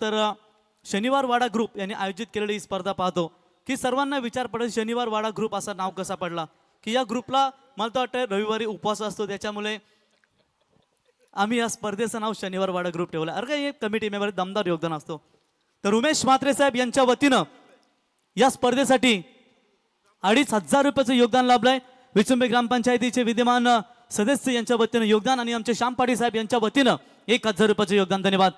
तर शनिवार वाडा ग्रुप यांनी आयोजित केलेली ही स्पर्धा पाहतो की सर्वांना विचार पडेल शनिवार वाडा ग्रुप असा नाव कसा पडला. की या ग्रुपला मला तर वाटतं रविवारी उपवास असतो त्याच्यामुळे आम्ही या स्पर्धेचं नाव शनिवार वाडा ग्रुप ठेवलं. अरे काही कमिटी मेंबर दमदार योगदान असतो. तर उमेश म्हात्रे साहेब यांच्या वतीनं या स्पर्धेसाठी अडीच हजार रुपयाचं योगदान लाभलंय. विचुंबे ग्रामपंचायतीचे विद्यमान सदस्य यांच्या वतीनं योगदान आणि आमचे श्याम पाटील साहेब यांच्या वतीनं एक हजार रुपयाचं योगदान. धन्यवाद.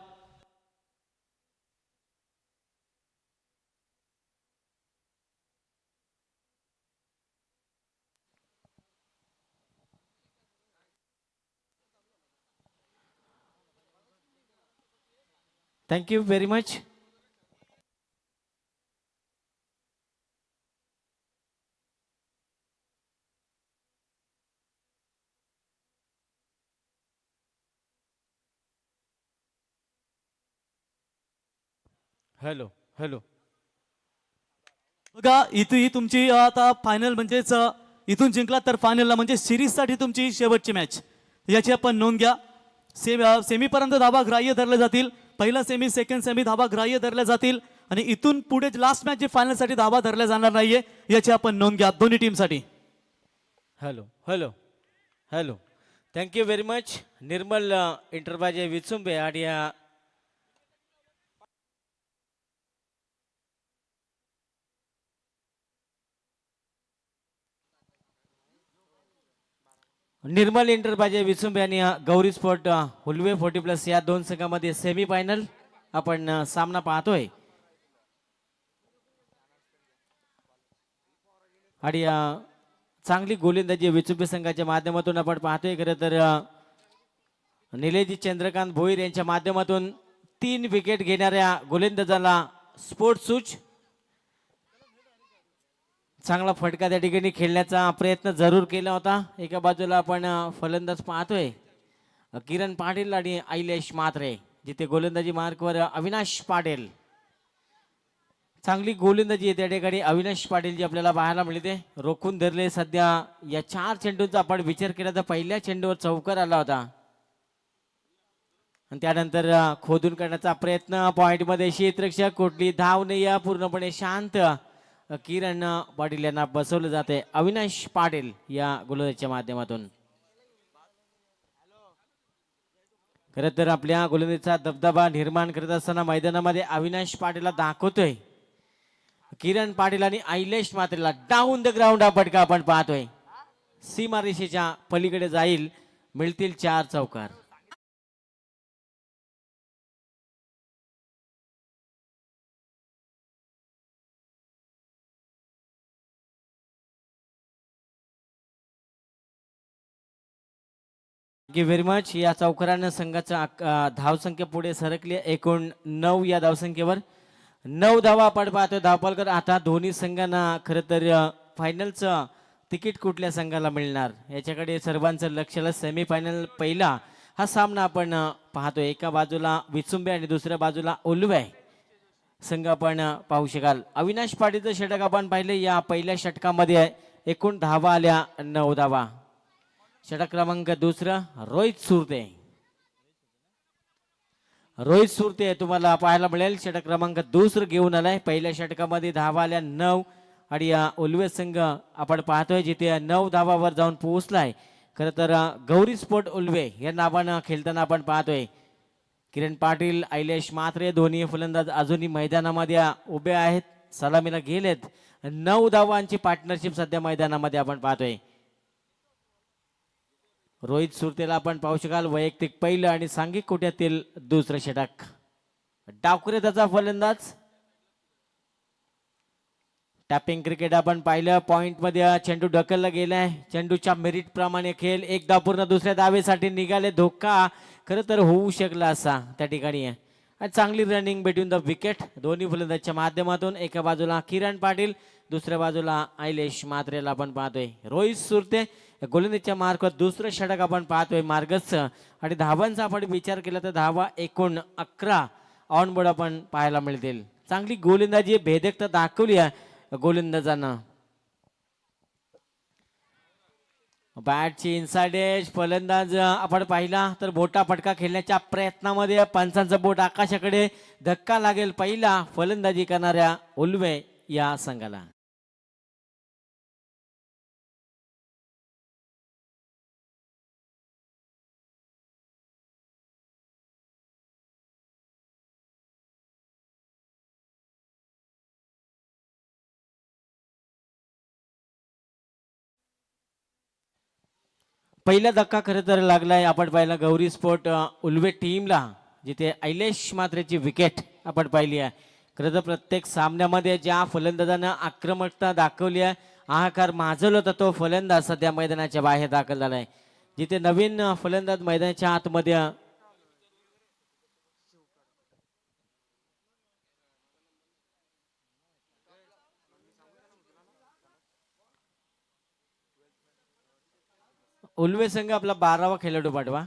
Thank you very much. Hello hello बघा इथं ही तुमची आता फायनल म्हणजेच इथून जिंकला तर फायनलला म्हणजे सिरीजसाठी तुमची शेवटची मॅच याची आपण नोंद घ्या. सेम सेमीपर्यंत धाबा ग्राह्य धरले जातील. पहिला सेमी सेकंड सेमी धाबा ग्राह्य धरल्या जातील आणि इथून पुढे लास्ट मॅच जे फायनलसाठी धाबा धरल्या जाणार नाहीये याची आपण नोंद घ्या दोन्ही टीमसाठी hello hello hello thank you very much Nirmal इंटरबाजे Vichumbe आणि या निर्मल इंटरबाजे विचुंबे आणि Gauri sport Ulwe forty plus या दोन संघामध्ये सेमी फायनल आपण सामना पाहतोय. आणि चांगली गोलंदाजी विचुंबे संघाच्या माध्यमातून आपण पाहतोय. खरं तर निलेजी चंद्रकांत भोईर यांच्या माध्यमातून तीन विकेट घेणाऱ्या गोलंदाजाला स्पोर्ट सूच चांगला फटका त्या ठिकाणी खेळण्याचा प्रयत्न जरूर केला होता. एका बाजूला आपण फलंदाज पाहतोय. किरण पाटील आणि ऐलेश मात्रे जिथे गोलंदाजी मार्कवर अविनाश पाटील. चांगली गोलंदाजी आहे त्या ठिकाणी. अविनाश पाटील जी आपल्याला पाहायला मिळते. रोखून धरले सध्या या चार चेंडूंचा आपण विचार केला तर पहिल्या चेंडूवर चौकार आला होता. आणि त्यानंतर खोदून करण्याचा प्रयत्न. पॉइंटमध्ये क्षेत्ररक्षक कुठली धाव नाही पूर्णपणे शांत. किरण पाटील यांना बसवलं जाते. अविनाश पाटील या गोलंदाजीच्या माध्यमातून. खरं तर आपल्या गोलंदाजीचा दबदबा निर्माण करत असताना मैदानामध्ये अविनाश पाटीलला दाखवतोय. किरण पाटील आणि ऐलेश मात्रेला डाऊन द ग्राउंड हा फटका आपण पाहतोय. सीमारेषेच्या पलीकडे जाईल. मिळतील चार चौकार. थँक्यू व्हेरी मच या चौकारानं संघाचा धावसंख्या पुढे सरकली. आहे. एकूण नऊ या धावसंख्येवर. नऊ धावा आपण पाहतो धावपालकर आता दोन्ही संघांना खरं तर फायनलचं तिकीट कुठल्या संघाला मिळणार? याच्याकडे सर्वांचं लक्ष सेमीफायनल पहिला हा सामना आपण पाहतो एका बाजूला विचुंबे आणि दुसऱ्या बाजूला ओलवे. संघ आपण पाहू शकाल. अविनाश पाटीलचं षटक आपण पाहिलं. या पहिल्या षटकामध्ये एकूण धावा आल्या. नऊ धावा. षटक क्रमांक दुसरं रोहित सुरते. रोहित सुरते तुम्हाला पाहायला मिळेल. षटक क्रमांक दुसरं घेऊन आलाय. पहिल्या षटकामध्ये धावा आल्या नऊ. आणि या उल्वे संघ आपण पाहतोय जिथे नऊ धावावर जाऊन पोहोचलाय. खरं तर गौरी स्पोर्ट उल्वे या नावानं खेळताना आपण पाहतोय. किरण पाटील ऐलेश मात्रे दोन्ही फलंदाज अजूनही मैदानामध्ये उभे आहेत. सलामीला गेलेत. नऊ धावांची पार्टनरशिप सध्या मैदानामध्ये आपण पाहतोय. रोहित सुरतेला आपण पाहू शकाल. वैयक्तिक पहिलं आणि सांघिक कोट्यातील दुसरं षटक. डावकुरे त्याचा फलंदाज. टॅपिंग क्रिकेट आपण पाहिलं. पॉईंटमध्ये चेंडू ढकलला गेलाय. चेंडूच्या मेरिट प्रमाणे खेळ एकदा पूर्ण दुसऱ्या दावेसाठी निघाले धोका. खरं तर होऊ शकला असा त्या ठिकाणी. आणि चांगली रनिंग बिटवीन द विकेट दोन्ही फलंदाजच्या माध्यमातून एका बाजूला किरण पाटील दुसऱ्या बाजूला ऐलेश मात्रेला आपण पाहतोय. रोहित सुरते गोलंदाजच्या मार्फत दुसरं षटक आपण पाहतोय मार्गस्थ. आणि धावांचा आपण विचार केला तर धावा एकूण अकरा ऑन बोर्ड आपण पाहायला मिळतील. चांगली गोलंदाजी भेदकता दाखवली आहे गोलंदाजांना. बॅटची इन्साइड एज फलंदाज आपण पाहिला तर बोटा फटका खेळण्याच्या प्रयत्नामध्ये पंचांचं बोट आकाशाकडे धक्का लागेल पहिला फलंदाजी करणाऱ्या उल्वे या संघाला. पहिला धक्का खरं तर लागलाय आपण पाहिला गौरी स्पोर्ट उलवे उल्वे टीमला जिथे ऐलेश मात्रेची विकेट आपण पाहिली आहे. खरं तर प्रत्येक सामन्यामध्ये ज्या फलंदाजानं आक्रमकता दाखवली आहे हाहाकार माजवला होता तो फलंदाज सध्या मैदानाच्या बाहेर दाखल झाला आहे जिथे नवीन फलंदाज मैदानाच्या आतमध्ये उल्वे संघ आपला बारावा खेळाडू पाठवा.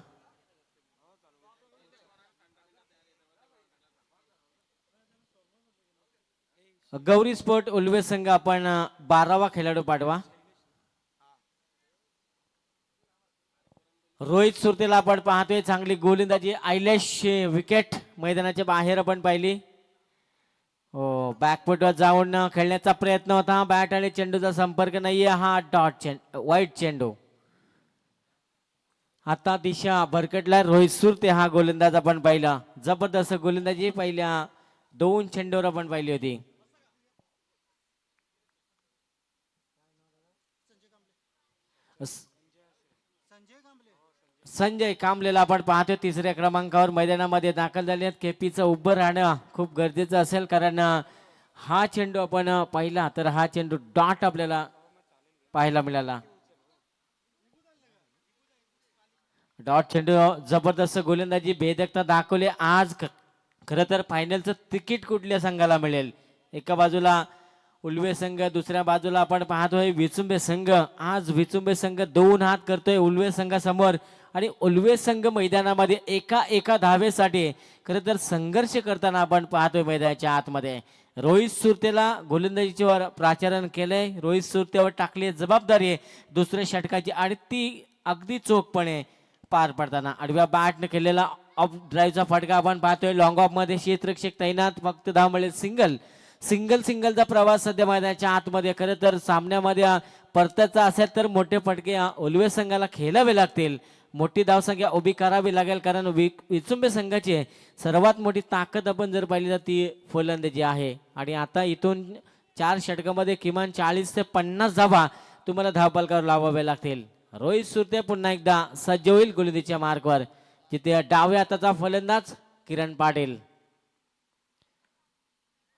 गौरी स्पोर्ट उल्वे संघ आपण बारावा खेळाडू पाठवा. रोहित सुरतेला आपण पाहतोय चांगली गोलंदाजी आयलेश विकेट मैदानाच्या बाहेर आपण पाहिली. हो बॅकफुटवर जाऊन खेळण्याचा प्रयत्न होता. बॅट आणि चेंडूचा संपर्क नाहीये हा. डॉट चेंड वाईट चेंडू. आता दिशा भरकटला रोहित सुरते हा गोलंदाज आपण पाहिला. जबरदस्त गोलंदाजी पहिल्या. दोन चेंडूवर आपण पाहिली होती. संजय कांबलेला आपण पाहतोय तिसऱ्या क्रमांकावर मैदानामध्ये दाखल झाले आहेत. केपीचं उभं राहणं खूप गरजेचं असेल कारण हा चेंडू आपण पाहिला तर हा चेंडू डॉट आपल्याला पाहायला मिळाला. डॉट चेंडू जबरदस्त गोलंदाजी भेदकता दाखवली. आज ख- खरं तर फायनलचं तिकीट कुठल्या संघाला मिळेल? एका बाजूला उल्वे संघ दुसऱ्या बाजूला आपण पाहतोय विचुंबे संघ. आज विचुंबे संघ दोन हात करतोय उल्वे संघासमोर. आणि उल्वे संघ मैदानामध्ये एका एका धावेसाठी खरं तर संघर्ष करताना आपण पाहतोय मैदानाच्या आतमध्ये. रोहित सुरतेला गोलंदाजीवर प्राचारण केलंय. रोहित सुरतेवर टाकली जबाबदारी. दुसऱ्या षटकाची आणि ती अगदी चोखपणे पार पडताना. आडव्या बॅटने केलेला ऑफ ड्राईव्हचा फटका आपण पाहतोय. लॉंग ऑफमध्ये क्षेत्ररक्षक तैनात फक्त धाव मिळेल सिंगल सिंगल सिंगलचा प्रवास सध्या मैदानाच्या आतमध्ये. खरं तर सामन्यामध्ये परत्याचा असेल तर मोठे फटके ओलवे संघाला खेळावे लागतील. मोठी धावसंख्या उभी करावी लागेल कारण वि विचुंबे संघाची सर्वात मोठी ताकद आपण जर पाहिली तर ती फलंदाजी आहे. आणि आता इथून चार षटकामध्ये किमान चाळीस ते पन्नास धावा तुम्हाला धावपालकावर लावाव्या लागतील. रोहित सुरते पुन्हा एकदा सज्ज होईल गोलंदीच्या मार्कवर. तिथे डाव्या हाताचा फलंदाज किरण पाटील.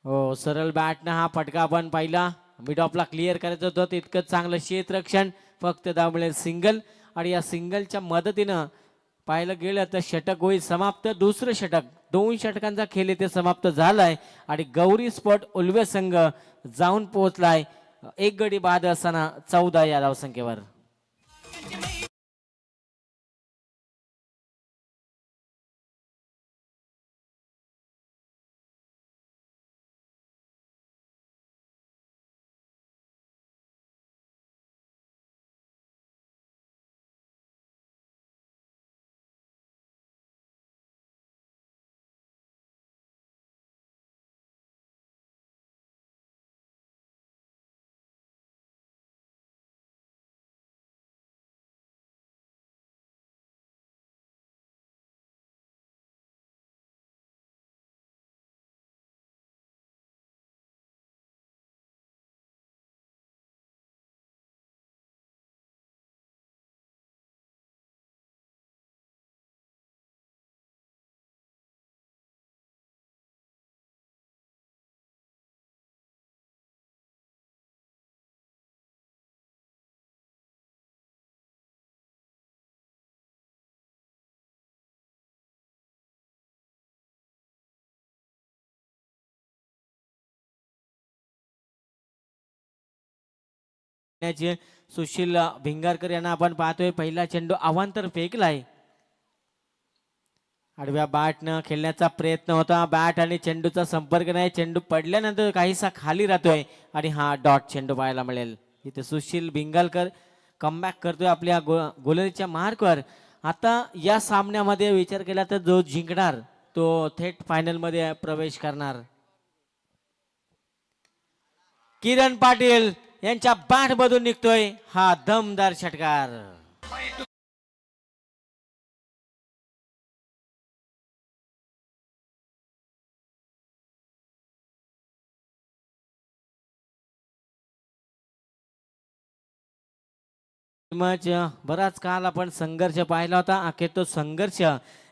हो सरळ बॅटनं हा फटका पण पाहिला. मिड ऑफला क्लिअर करायचं होतं. तितकं चांगलं क्षेत्ररक्षण. फक्त धाव मिळेल सिंगल आणि या सिंगलच्या मदतीनं पाहायला गेलं तर षटक होईल समाप्त. दुसरं षटक दोन षटकांचा खेळ इथे समाप्त झालाय. आणि गौरी स्पॉट उल्वे संघ जाऊन पोहोचलाय. एक गडी बाद असताना चौदा या धावसंख्येवर. सुशील भिंगारकर यांना आपण पाहतोय पहिला चेंडू अवांतर फेकलाय. आडव्या बॅटनं खेळण्याचा प्रयत्न होता. बॅट आणि चेंडूचा संपर्क नाही. चेंडू पडल्यानंतर काहीसा खाली राहतोय आणि हा डॉट चेंडू पाहायला मिळेल. इथे सुशील भिंगालकर कमबॅक करतोय आपल्या गो मार्कवर. आता या सामन्यामध्ये विचार केला तर जो जिंकणार तो थेट फायनलमध्ये प्रवेश करणार. किरण पाटील यांच्या पाठ मधून निघतोय हा दमदार षटकार. बराच काल आपण संघर्ष पाहिला होता. अखेर तो संघर्ष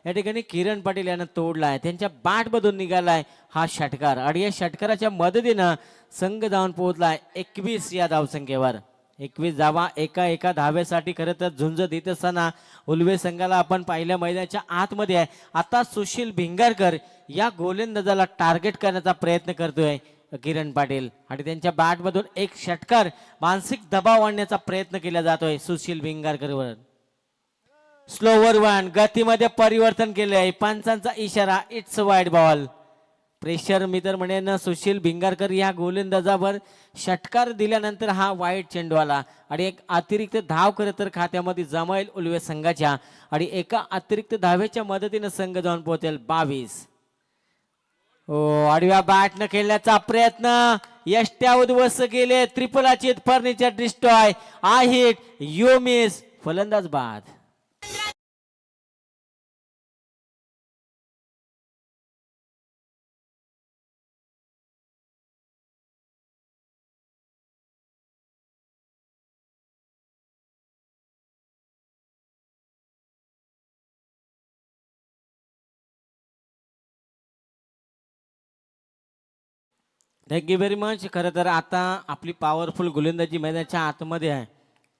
या ठिकाणी किरण पाटील यानं आहे त्यांच्या बाटमधून निघाला निघालाय हा षटकार. आणि या षटकाराच्या मदतीनं संघ जाऊन आहे एकवीस या धावसंख्येवर. एकवीस धावा एका एका धावेसाठी खरं तर झुंज देत असताना उलवे संघाला आपण पाहिल्या मैदानाच्या आतमध्ये आहे. आता सुशील भिंगारकर या गोलंदाजाला टार्गेट करण्याचा प्रयत्न करतोय किरण पाटील. आणि त्यांच्या बॅटमधून एक षटकार मानसिक दबाव आणण्याचा प्रयत्न केला जातोय सुशील भिंगारकरवर. स्लोवर वन गतीमध्ये परिवर्तन केलंय. पंचांचा इशारा इट्स वाईड बॉल प्रेशर मी तर म्हणेन सुशील भिंगारकर या गोलंदाजावर षटकार दिल्यानंतर हा वाईट चेंडू आला आणि एक अतिरिक्त धाव खरं तर खात्यामध्ये जमाईल उलवे संघाच्या. आणि एका अतिरिक्त धावेच्या मदतीनं संघ जाऊन पोहोचेल बावीस. हो आडव्या बॅटनं खेळण्याचा प्रयत्न. यष्ट्या उद्ध्वस्त केले त्रिपलाचित furniture destroy. I hit you miss फलंदाज बाद. थँक्यू व्हेरी मच खरं तर आता आपली पॉवरफुल गोलंदाजी मैदानाच्या आतमध्ये आहे.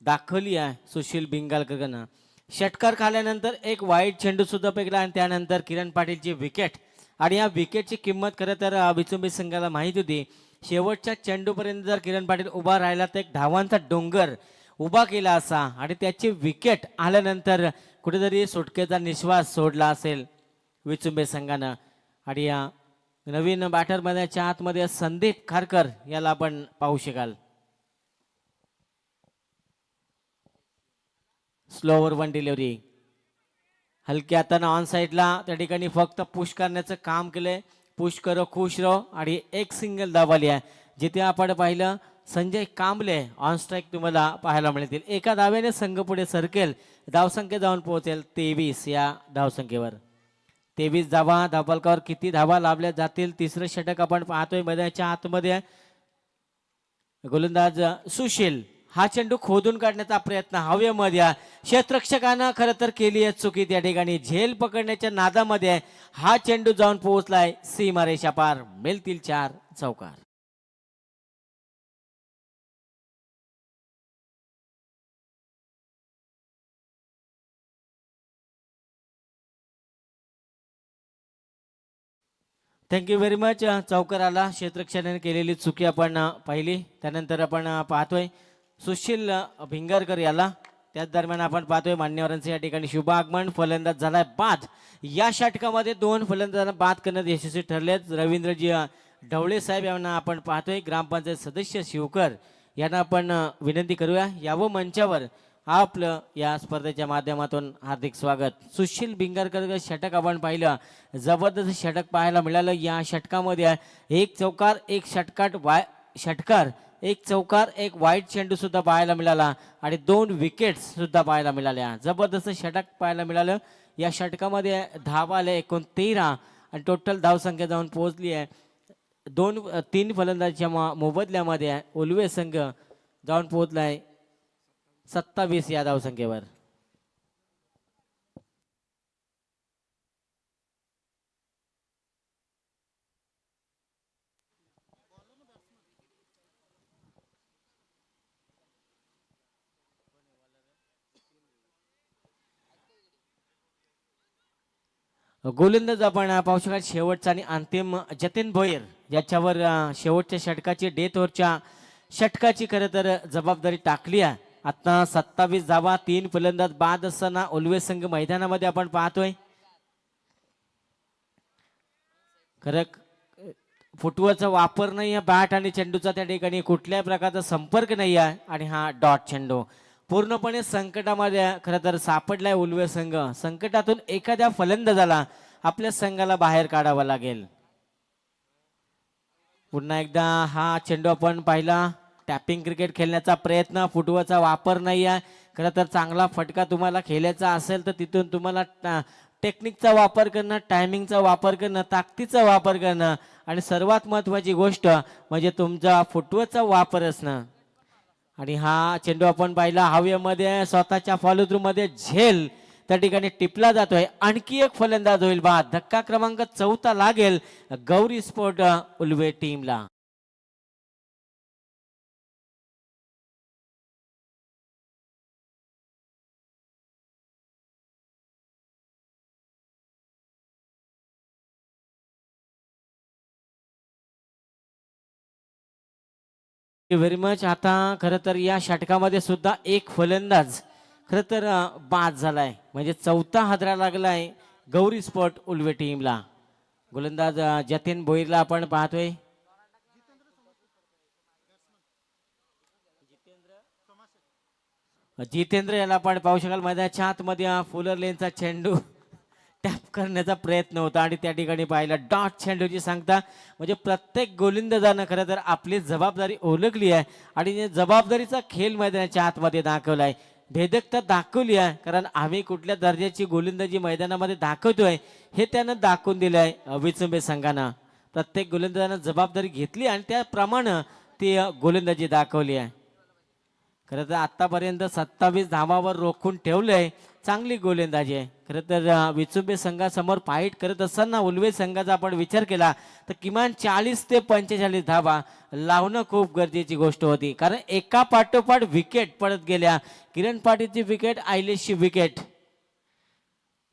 दाखवली आहे सुशील बिंगालकरनं. षटकार खाल्यानंतर एक वाईट चेंडू सुद्धा पेकला आणि त्यानंतर किरण पाटीलची विकेट आणि या विकेटची किंमत खरं तर विचुंबी संघाला माहीत होती. शेवटच्या चेंडूपर्यंत जर किरण पाटील उभा राहिला तर एक धावांचा डोंगर उभा केला असा. आणि त्याची विकेट आल्यानंतर कुठेतरी सुटकेचा निश्वास सोडला असेल विचुंबे संघानं. आणि या नवीन बॅटर मध्येच्या आतमध्ये संदीप खारकर याला आपण पाहू शकाल. स्लोवर वन डिलिव्हरी हलक्या हातानं ऑन साईडला त्या ठिकाणी फक्त पुश करण्याचं काम केलंय. पुश करो खुश रहो आणि एक सिंगल दाबाली आहे. जिथे आपण पाहिलं संजय कांबले ऑन स्ट्राईक तुम्हाला पाहायला मिळतील. एका दाव्याने संघ पुढे सरकेल. धावसंख्या जाऊन पोहोचेल तेवीस या धावसंख्येवर. तेवीस धावा धावपलकावर किती धावा लाभल्या जातील? तिसरं षटक आपण पाहतोय मैदानाच्या आतमध्ये. गोलंदाज सुशील हा चेंडू खोदून काढण्याचा प्रयत्न हवेमध्ये क्षेत्रक्षकानं खरं तर केली आहे चुकी त्या ठिकाणी. झेल पकडण्याच्या नादामध्ये आहे. हा चेंडू जाऊन पोहोचलाय. सीमारेषा पार. मिळतील चार चौकार. थँक्यू व्हेरी मच चौकराला क्षेत्रक्षणाने केलेली चुकी आपण पाहिली. त्यानंतर आपण पाहतोय. सुशील भिंगारकर याला. त्याच दरम्यान आपण पाहतोय मान्यवरांचं या ठिकाणी शुभ आगमन. फलंदाज झालाय बाद. या षटकामध्ये दोन फलंदाजांना बाद करण्यात यशस्वी ठरलेत. रवींद्रजी ढवळे साहेब यांना आपण पाहतोय. ग्रामपंचायत सदस्य शिवकर यांना आपण विनंती करूया. यावं मंचावर आपलं या स्पर्धेच्या माध्यमातून हार्दिक स्वागत. सुशील बिंगरकर षटक आपण पाहिलं. जबरदस्त षटक पाहायला मिळालं. या षटकामध्ये एक चौकार एक षटकाट वाय षटकार एक चौकार एक वाईट चेंडू सुद्धा पाहायला मिळाला. आणि दोन विकेट्स सुद्धा पाहायला मिळाल्या. जबरदस्त षटक पाहायला मिळालं. या षटकामध्ये धावा आले एकूण तेरा. आणि टोटल धावसंख्या जाऊन पोहोचली आहे. दोन तीन फलंदाजच्या मोबदल्यामध्ये आहे. उलवे संघ जाऊन पोहोचलाय. सत्तावीस या धावसंख्येवर गोलंदाज आपण अ, पाहू शेवटचा आणि अंतिम जतीन भोईर याच्यावर शेवटच्या षटकाची डेथ ओव्हरच्या षटकाची खरं तर जबाबदारी टाकली आहे. आता सत्तावीस धावा तीन फलंदाज बाद असताना उलवे संघ मैदानामध्ये आपण पाहतोय. खरं फुटवरचा वापर नाही आहे बॅट आणि चेंडूचा त्या ठिकाणी कुठल्याही प्रकारचा संपर्क नाही आहे आणि हा डॉट चेंडू. पूर्णपणे संकटामध्ये खरं तर सापडलाय उलवे संघ. संकटातून एखाद्या फलंदाजाला आपल्या संघाला बाहेर काढावा लागेल. पुन्हा एकदा हा चेंडू आपण पाहिला. टॅपिंग क्रिकेट खेळण्याचा प्रयत्न फुटवाचा वापर नाही आहे. खरं तर चांगला फटका तुम्हाला खेळायचा असेल तर तिथून तुम्हाला टेक्निकचा वापर करणं टायमिंगचा वापर करणं ताकदीचा वापर करणं आणि सर्वात महत्त्वाची गोष्ट म्हणजे तुमचा फुटवचा वापर असणं. आणि हा चेंडू आपण पाहिला हवेमध्ये स्वतःच्या फॉलो थ्रूमध्ये झेल. त्या ठिकाणी टिपला जातोय. आणखी एक फलंदाज होईल बा धक्का क्रमांक चौथा लागेल गौरी स्पोर्ट उलवे टीमला. व्हेरी मच आता खरं तर या षटकामध्ये सुद्धा एक फलंदाज खरं तर बाद झालाय. म्हणजे चौथा हादरा लागलाय गौरी स्पॉट उलवे टीमला. गोलंदाज जतीन भोईरला आपण पाहतोय. जितेंद्र याला आपण पाहू शकाल. मैदानाच्या आतमध्ये फुलर लेनचा चेंडू. टॅप करण्याचा प्रयत्न होता आणि त्या ठिकाणी पाहिला डॉट छेंडूची सांगता म्हणजे प्रत्येक गोलंदाजानं खरं तर आपली जबाबदारी ओळखली आहे आणि जबाबदारीचा खेळ मैदानाच्या आतमध्ये दाखवला आहे. भेदकता दाखवली आहे कारण आम्ही कुठल्या दर्जाची गोलंदाजी मैदानामध्ये दाखवतोय हे त्यानं दाखवून दिलं आहे विचुंबे संघानं. प्रत्येक गोलंदाजानं जबाबदारी घेतली आणि त्याप्रमाणे ती गोलंदाजी दाखवली आहे. खरं तर आतापर्यंत सत्तावीस धावावर रोखून ठेवलंय चांगली गोलंदाजी आहे खरं तर विचुंबे संघासमोर फाईट करत असताना उलवे संघाचा आपण विचार केला तर किमान चाळीस ते पंचेचाळीस धावा लावणं खूप गरजेची गोष्ट होती. कारण एका पाठोपाठ विकेट पडत गेल्या. किरण पाटीलची विकेट आयलेशची विकेट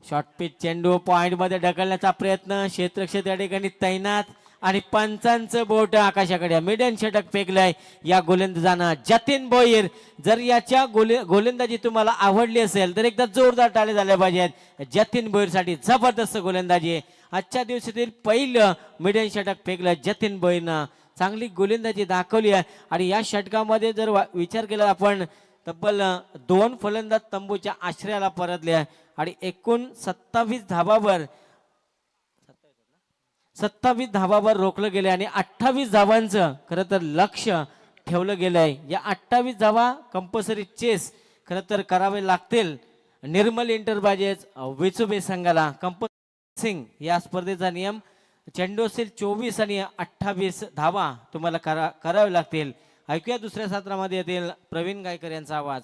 शॉर्ट पिच चेंडू पॉईंटमध्ये ढकलण्याचा प्रयत्न क्षेत्रक्षेत्र त्या ठिकाणी तैनात. आणि पंचांचं बोट आकाशाकडे. मिडन षटक फेकलंय. या गोलंदाजानं जतीन बोईर. जर याच्या गोले गोलंदाजी तुम्हाला आवडली असेल तर एकदा जोरदार टाळे झाले पाहिजेत. जतीन बोईरसाठी जबरदस्त गोलंदाजी आजच्या दिवसातील पहिलं मिडन षटक फेकलं जतीन बोईरनं. चांगली गोलंदाजी दाखवली आहे. आणि या षटकामध्ये जर वा- विचार केला आपण तब्बल दोन फलंदाज तंबूच्या आश्रयाला परतले आहे. आणि एकूण सत्तावीस धाबावर सत्तावीस धावावर रोखलं गेलं आणि अठ्ठावीस धावांचं खरं तर लक्ष ठेवलं गेलंय. या अठ्ठावीस धावा कंपल्सरी चेस खरं तर करावे लागतील. निर्मल इंटरबाजेस वेचुबे संघाला. कंप सिंग या स्पर्धेचा नियम चेंडू असेल चोवीस आणि अठ्ठावीस धावा तुम्हाला करा करावे लागतील. ऐकूया दुसऱ्या सत्रामध्ये येतील प्रवीण गायकर यांचा आवाज.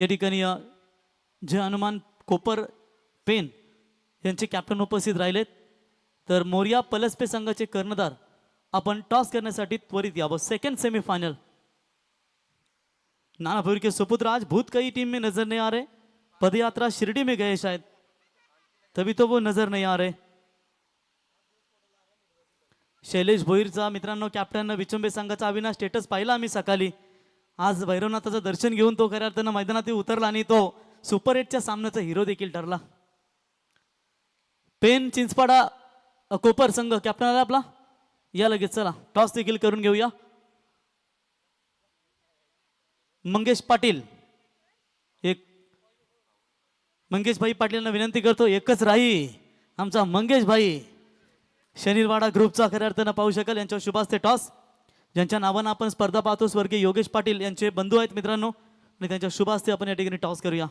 या ठिकाणी जे हनुमान कोपर पेन यांचे कॅप्टन उपस्थित राहिलेत. तर मोरिया पलसपे संघाचे कर्णधार आपण टॉस करण्यासाठी त्वरित यावं. सेकंड सेमीफायनल नानापुर के सुपुत्र आज भूत कई टीम में नजर नहीं आ रहे. पदयात्रा शिरडी में गए शायद. तभी तो वो नजर नहीं आ रहे. शैलेश भोईरचा मित्रांनो कॅप्टन विचंबे संघाचा अविनाश स्टेटस पाहिला आम्ही सकाळी. आज भैरवनाथाचं दर्शन घेऊन तो खऱ्या अर्थानं मैदानात उतरला आणि तो सुपर एटच्या सामन्याचा हिरो देखील ठरला. पेन चिंचपाडा कोपर संघ कॅप्टन आला आपला? या लगेच चला. टॉस देखील करून घेऊया. मंगेश पाटील. एक मंगेश भाई पाटीलांना विनंती करतो एकच राही आमचा मंगेश भाई शनिरवाडा ग्रुपचा खऱ्या अर्थानं पाहू शकेल. यांच्यावर शुभास्ते टॉस ज्यांच्या नावानं आपण स्पर्धा पाहतो स्वर्गीय योगेश पाटील यांचे बंधू आहेत मित्रांनो. आणि त्यांच्या शुभास्ते आपण या ठिकाणी टॉस करूया.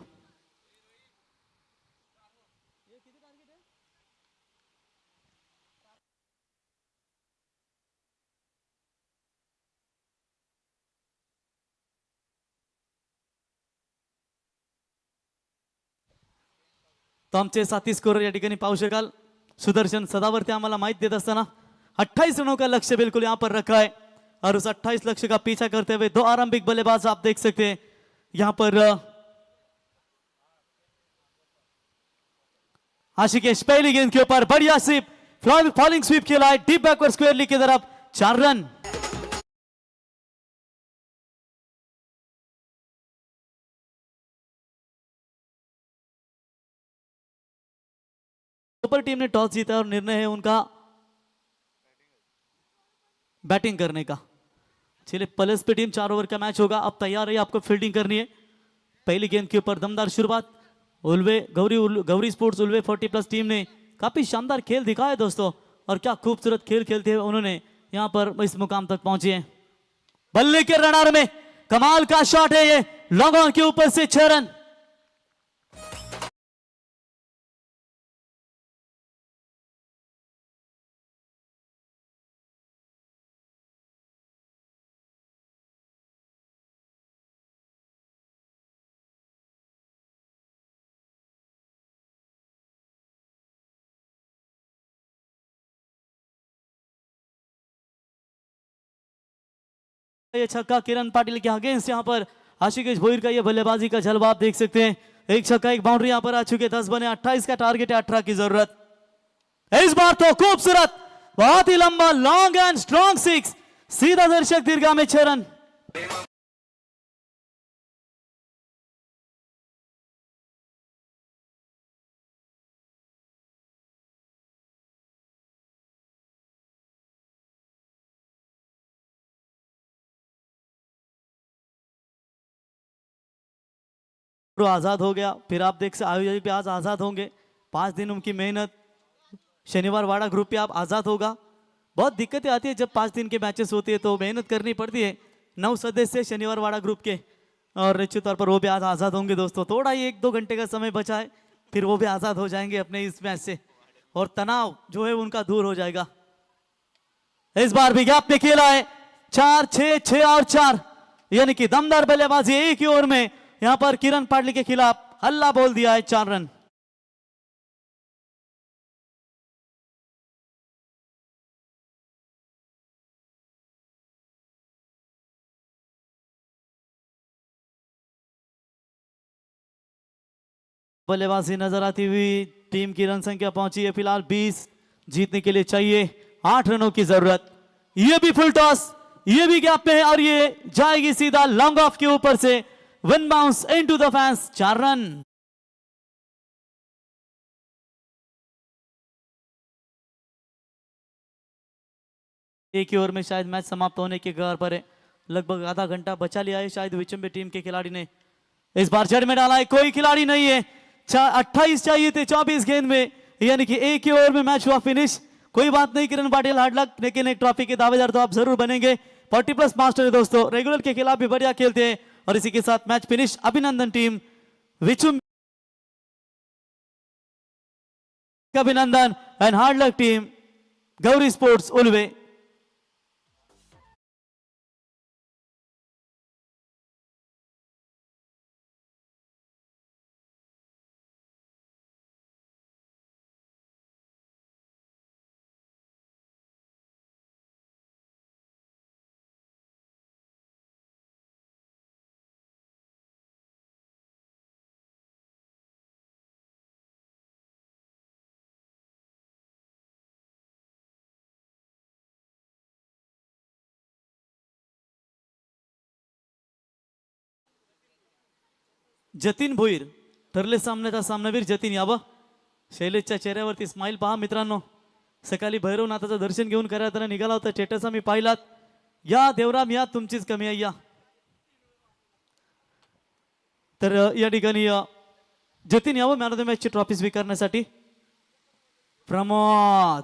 तो आमचे साथी स्कोर या ठिकाणी पाहू शकाल. सुदर्शन सदावरती आम्हाला माहीत देत असताना अठ्ठावीस रनों का लक्ष्य बिल्कुल यहाँ पर रखा है और उस 28 लक्ष्य का पीछा करते हुए दो आरंभिक बल्लेबाज आप देख सकते हैं। यहाँ पर आशिकेश पहली गेंद के ऊपर, बढ़िया स्वीप। फॉलिंग स्वीप खेला है डीप बैकवर्ड स्क्वेयर की तरफ़ चार रन। सुपर टीम ने टॉस जीता और निर्णय है उनका बैटिंग करने का। चलिए पलस पे टीम चार ओवर का मैच होगा। अब तैयार है आपको फील्डिंग करनी है। पहली गेंद के ऊपर दमदार शुरुआत। Ulwe Gauri Ulwe, Gauri sports Ulwe 40 plus team ने काफ़ी शानदार खेल दिखाया दोस्तों। और क्या खूबसूरत खेल खेलते हुए उन्होंने यहाँ पर इस मुकाम तक पहुँचे हैं। बल्ले के रडार में कमाल का शॉट है ये। लॉन्ग ऑन के ऊपर से छह रन। ये छक्का किरण पाटिल के अगेंस्ट यहाँ पर आशिकेश भोईर का ये बल्लेबाजी का जलवा आप देख सकते हैं। एक छक्का, एक बाउंड्री यहाँ पर आ चुके दस बने अट्ठाईस का टारगेट है, अठारह की ज़रूरत। इस बार तो खूबसूरत, बहुत ही लंबा लॉन्ग एंड स्ट्रॉन्ग सिक्स सीधा दर्शक दीर्घा में छह तो आज़ाद हो गया। फिर आप देख सकते आयोजन पे आज आज़ाद होंगे। पाँच दिन उनकी मेहनत, शनिवार वाड़ा ग्रुप पे आप आज़ाद होगा। बहुत दिक्कतें आती है जब पाँच दिन के मैचेस होते हैं तो मेहनत करनी पड़ती है। नौ सदस्य शनिवार वाड़ा ग्रुप के। और निश्चित तौर पर वो भी आज आज़ाद होंगे दोस्तों। थोड़ा ही एक दो घंटे का समय बचा है, फिर वो भी आज़ाद हो जाएँगे अपने इस मैच से। और तनाव जो है, उनका दूर हो जाएगा। इस बार भी गैप पे खेला है। चार छह और चार। यानी कि दमदार बल्लेबाजी एक ही ओवर में यहाँ पर किरण पाटली के खिलाफ हल्ला बोल दिया है चार रन बल्लेबाजी नज़र आती हुई टीम की रन संख्या पहुँची है फ़िलहाल 20 जीतने के लिए चाहिए आठ रनों की ज़रूरत। ये भी फुल टॉस, ये भी गैप में है और ये जाएगी सीधा लॉन्ग ऑफ़ के ऊपर से। One bounce into the fans चार रन एक ही ओवर में शायद मैच समाप्त होने के कगार पर है लगभग आधा घंटा बचा लिया है शायद विचंबे टीम के खिलाड़ी ने। इस बार जड़ में डाला है, कोई खिलाड़ी नहीं है। अट्ठाईस चाहिए थे चौबीस गेंद में, यानी कि एक ही ओवर में मैच हुआ फिनिश कोई बात नहीं, किरण पाटिल हार्ड लक लेकिन एक ट्रॉफी के दावेदार तो आप ज़रूर बनेंगे। फोर्टी प्लस मास्टर है दोस्तों रेगुलर के खिलाफ भी बढ़िया खेलते हैं। और इसी के साथ मैच फिनिश अभिनंदन टीम विचुम अभिनंदन and hard luck team Gauri sports Ulwe Jatin Bhoir ठरले सामन्याचा सामनावीर जतीन यावं शैलेशच्या चेहऱ्यावरती स्माईल पहा मित्रांनो. सकाळी भैरवनाथाचं दर्शन घेऊन करायला निघाला होता चेटस आम्ही पाहिलात. या देवराम या तुमचीच कमी आहे या. तर या ठिकाणी जतीन यावं मॅन ऑफ द मॅचची ट्रॉफी स्वीकारण्यासाठी. प्रमोद.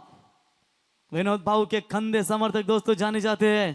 विनोद भाऊ के खंदे समर्थक दोस्तों जाने जाते. हैं